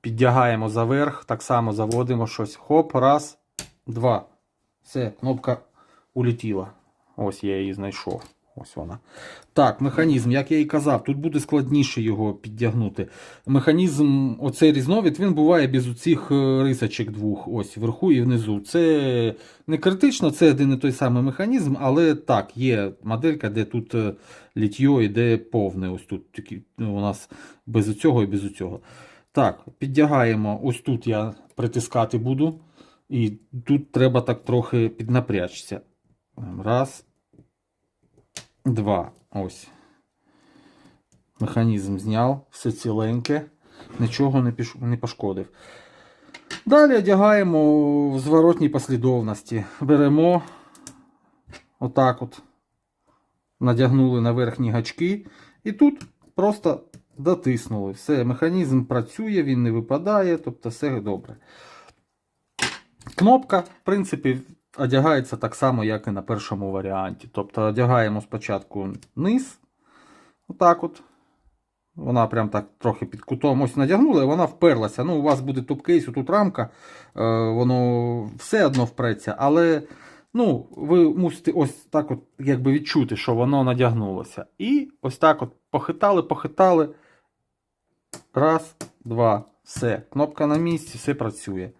піддягаємо заверх, так само заводимо щось. Хоп, раз, два. Все, кнопка улетіла. Ось я її знайшов. Ось вона. Так, механізм, як я і казав, тут буде складніше його піддягнути. Механізм, оцей різновид, він буває без оцих е, рисочок двох, ось вверху і внизу. Це не критично, це один і той самий механізм, але так, є моделька, де тут е, літьо іде повне. Ось тут ну, у нас без цього і без цього. Так, піддягаємо. Ось тут я притискати буду. І тут треба так трохи піднапрячся. Раз. Два. Ось. Механізм зняв, все ціленьке, нічого не, піш... не пошкодив. Далі одягаємо в зворотній послідовності. Беремо отак от, надягнули на верхні гачки, і тут просто дотиснули. Все, механізм працює, він не випадає, тобто все добре. Кнопка, в принципі, одягається так само, як і на першому варіанті. Тобто одягаємо спочатку низ, отак от. Вона прям так трохи під кутом ось надягнула, і вона вперлася. Ну, у вас буде топ-кейс, тут рамка, е, воно все одно впреться, але ну, ви мусите ось так от якби відчути, що воно надягнулося. І ось так от похитали, похитали. Раз, два, все. Кнопка на місці, все працює.